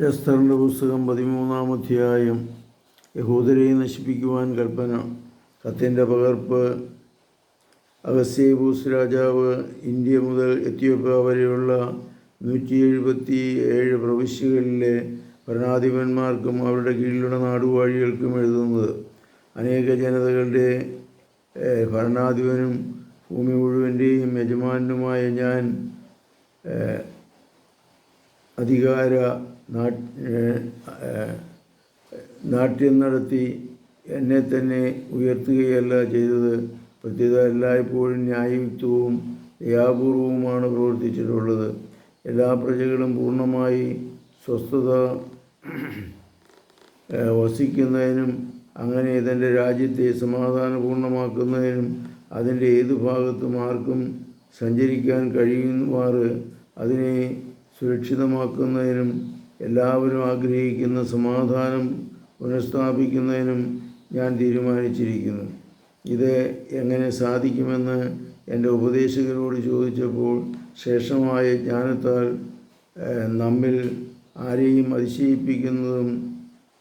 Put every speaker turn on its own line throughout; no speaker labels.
എസ്തറിന്റെ പുസ്തകം പതിമൂന്നാം അധ്യായം. യഹൂദരെ നശിപ്പിക്കുവാൻ കൽപ്പന. കത്തിന്റെ പകർപ്പ്. അഗസ്യബൂസ് രാജാവ് ഇന്ത്യ മുതൽ എത്യോപ്യ വരെയുള്ള നൂറ്റി എഴുപത്തി ഏഴ് പ്രവിശ്യകളിലെ ഭരണാധിപന്മാർക്കും അവരുടെ കീഴിലുള്ള നാടുവാഴികൾക്കും എഴുതുന്നത്. അനേക ജനതകളുടെ ഭരണാധിപനും ഭൂമി മുഴുവന്റെയും യജമാനുമായ ഞാൻ അധികാര നാട്യം നടത്തി എന്നെ തന്നെ ഉയർത്തുകയല്ല ചെയ്തത്. പ്രത്യേക എല്ലായ്പ്പോഴും ന്യായയുക്തവും ദയാപൂർവവുമാണ് പ്രവർത്തിച്ചിട്ടുള്ളത്. എല്ലാ പ്രജകളും പൂർണമായി സ്വസ്ഥത വസിക്കുന്നതിനും അങ്ങനെ തന്റെ രാജ്യത്തെ സമാധാനപൂർണമാക്കുന്നതിനും അതിന്റെ ഏതു ഭാഗത്തും ആർക്കും സഞ്ചരിക്കാൻ കഴിയുമാറ് അതിനെ സുരക്ഷിതമാക്കുന്നതിനും എല്ലാവരും ആഗ്രഹിക്കുന്ന സമാധാനം പുനഃസ്ഥാപിക്കുന്നതിനും ഞാൻ തീരുമാനിച്ചിരിക്കുന്നു. ഇത് എങ്ങനെ സാധിക്കുമെന്ന് എന്റെ ഉപദേശകരോട് ചോദിച്ചപ്പോൾ ശേഷമായ ജ്ഞാനത്താൽ നമ്മിൽ ആരെയും അതിശയിപ്പിക്കുന്നതും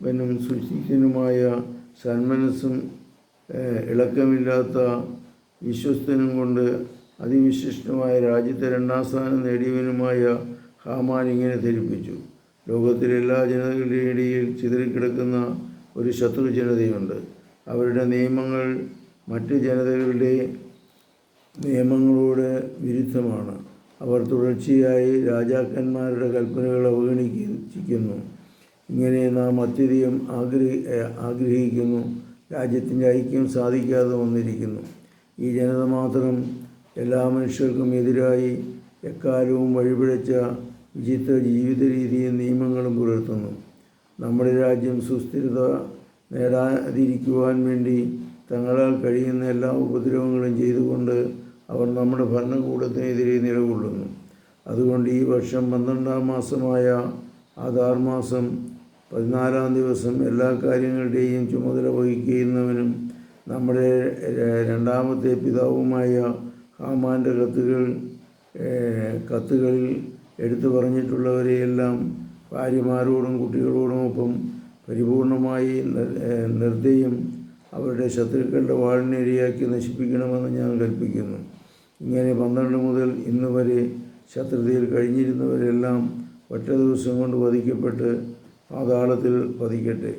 വനും സുശിക്തനുമായ സന്മനസ്സും ഇളക്കമില്ലാത്ത വിശ്വസ്തനും കൊണ്ട് അതിവിശിഷ്ടമായ രാജ്യത്തെ രണ്ടാം സ്ഥാനം നേടിയവനുമായ ഹാമാൻ ഇങ്ങനെ ധരിപ്പിച്ചു. ലോകത്തിലെ എല്ലാ ജനതകളുടെയും ഇടയിൽ ചിതറിക്കിടക്കുന്ന ഒരു ശത്രു ജനതയുണ്ട്. അവരുടെ നിയമങ്ങൾ മറ്റ് ജനതകളുടെ നിയമങ്ങളോട് വിരുദ്ധമാണ്. അവർ തുടർച്ചയായി രാജാക്കന്മാരുടെ കൽപ്പനകൾ അവഗണിക്കുന്നു. ഇങ്ങനെ നാം അത്യധികം ആഗ്രഹി ആഗ്രഹിക്കുന്നു. രാജ്യത്തിന്റെ ഐക്യം സാധിക്കാതെ വന്നിരിക്കുന്നു. ഈ ജനത മാത്രം എല്ലാ മനുഷ്യർക്കും എതിരായി എക്കാലവും വഴിപിഴച്ച വിചിത്ര ജീവിത രീതിയും നിയമങ്ങളും പുലർത്തുന്നു. നമ്മുടെ രാജ്യം സുസ്ഥിരത നേടാതിരിക്കുവാൻ വേണ്ടി തങ്ങളാൽ കഴിയുന്ന എല്ലാ ഉപദ്രവങ്ങളും ചെയ്തുകൊണ്ട് അവർ നമ്മുടെ ഭരണകൂടത്തിനെതിരെ നിലകൊള്ളുന്നു. അതുകൊണ്ട് ഈ വർഷം പന്ത്രണ്ടാം മാസമായ ആധാർ മാസം പതിനാലാം ദിവസം എല്ലാ കാര്യങ്ങളുടെയും ചുമതല വഹിക്കുന്നവനും നമ്മുടെ രണ്ടാമത്തെ പിതാവുമായ ഹാമാന്റെ കത്തുകൾ കത്തുകളിൽ എടുത്തു പറഞ്ഞിട്ടുള്ളവരെയെല്ലാം ഭാര്യമാരോടും കുട്ടികളോടും ഒപ്പം പരിപൂർണമായി നിർ- നിർദ്ദയം അവരുടെ ശത്രുക്കളുടെ വാഴിനെ ഇരയാക്കി നശിപ്പിക്കണമെന്ന് ഞാൻ കൽപ്പിക്കുന്നു. ഇങ്ങനെ പന്ത്രണ്ട് മുതൽ ഇന്ന് വരെ ശത്രുതയിൽ കഴിഞ്ഞിരുന്നവരെല്ലാം ഒറ്റ ദിവസം കൊണ്ട് വധിക്കപ്പെട്ട് പാതാളത്തിൽ പതിക്കട്ടെ.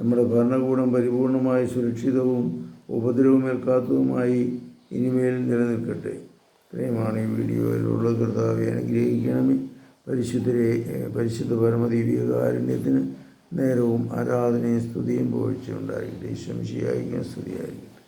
നമ്മുടെ ഭരണകൂടം പരിപൂർണമായി സുരക്ഷിതവും ഉപദ്രവമേൽക്കാത്തതുമായി ഇനിമേൽ നിലനിൽക്കട്ടെ. ഇത്രയുമാണ് ഈ വീഡിയോയിലുള്ള കർത്താവെ അനുഗ്രഹിക്കണമേ. പരിശുദ്ധരെ പരിശുദ്ധ പരിശുദ്ധ പരമദീപികാരുണ്യത്തിന് നേരവും ആരാധനയും സ്തുതിയും പോഴ്ചയുണ്ടായിരിക്കട്ടെ ഈശ്വംശിയായിരിക്കും സ്തുതിയായിരിക്കട്ടെ